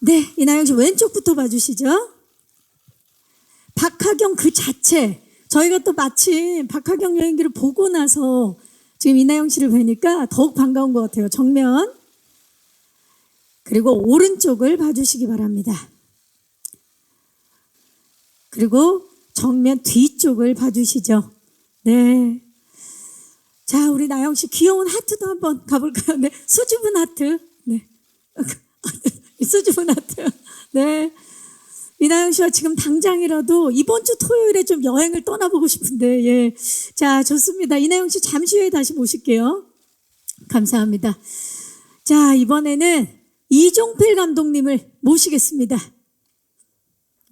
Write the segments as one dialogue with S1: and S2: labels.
S1: 네, 이나영 씨 왼쪽부터 봐주시죠. 박하경 그 자체. 저희가 또 마침 박하경 여행기를 보고 나서 지금 이나영 씨를 뵈니까 더욱 반가운 것 같아요. 정면. 그리고 오른쪽을 봐주시기 바랍니다. 그리고 정면 뒤쪽을 봐주시죠. 네. 자, 우리 나영 씨 귀여운 하트도 한번 가볼까요? 네. 수줍은 하트. 네. 하트. 네. 이나영 씨와 지금 당장이라도 이번 주 토요일에 좀 여행을 떠나보고 싶은데, 예. 자, 좋습니다. 이나영 씨 잠시 후에 다시 모실게요. 감사합니다. 자, 이번에는 이종필 감독님을 모시겠습니다.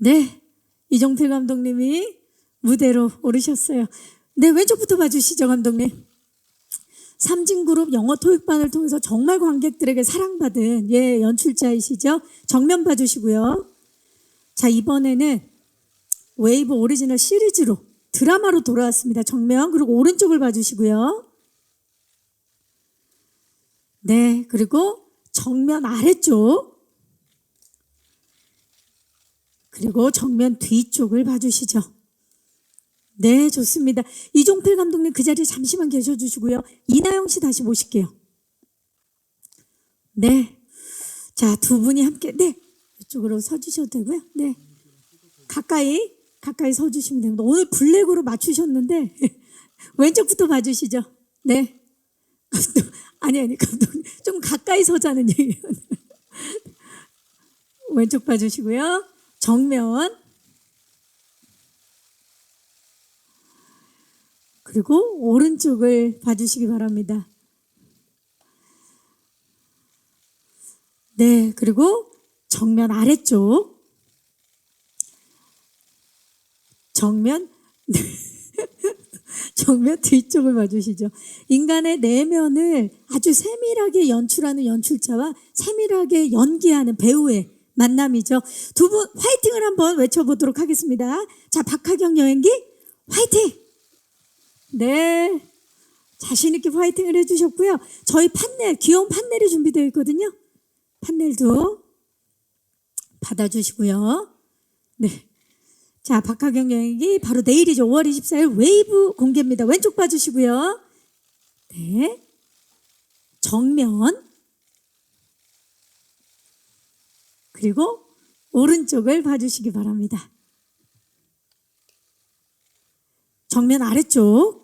S1: 네. 이종필 감독님이 무대로 오르셨어요. 네, 왼쪽부터 봐주시죠, 감독님. 삼진그룹 영어 토익반을 통해서 정말 관객들에게 사랑받은 예 연출자이시죠. 정면 봐주시고요. 자 이번에는 웨이브 오리지널 시리즈로 드라마로 돌아왔습니다. 정면 그리고 오른쪽을 봐주시고요. 네 그리고 정면 아래쪽 그리고 정면 뒤쪽을 봐주시죠. 네, 좋습니다. 이종필 감독님 그 자리에 잠시만 계셔 주시고요. 이나영 씨 다시 모실게요. 네. 자, 두 분이 함께, 네. 이쪽으로 서 주셔도 되고요. 네. 가까이, 가까이 서 주시면 됩니다. 오늘 블랙으로 맞추셨는데, 왼쪽부터 봐주시죠. 네. 아니, 아니, 감독님. 좀 가까이 서자는 얘기예요. 왼쪽 봐주시고요. 정면. 그리고 오른쪽을 봐주시기 바랍니다. 네, 그리고 정면 아래쪽. 정면, 정면 뒤쪽을 봐주시죠. 인간의 내면을 아주 세밀하게 연출하는 연출자와 세밀하게 연기하는 배우의 만남이죠. 두 분 화이팅을 한번 외쳐보도록 하겠습니다. 자, 박하경 여행기 화이팅! 네. 자신있게 파이팅을 해주셨고요. 저희 판넬, 귀여운 판넬이 준비되어 있거든요. 판넬도 받아주시고요. 네. 자, 박하경 여행기 바로 내일이죠. 5월 24일 웨이브 공개입니다. 왼쪽 봐주시고요. 네. 정면. 그리고 오른쪽을 봐주시기 바랍니다. 정면 아래쪽.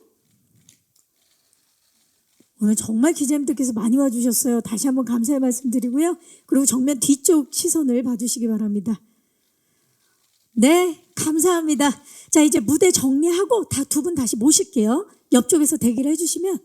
S1: 오늘 정말 기자님들께서 많이 와주셨어요. 다시 한번 감사의 말씀 드리고요. 그리고 정면 뒤쪽 시선을 봐주시기 바랍니다. 네, 감사합니다. 자, 이제 무대 정리하고 다 두 분 다시 모실게요. 옆쪽에서 대기를 해주시면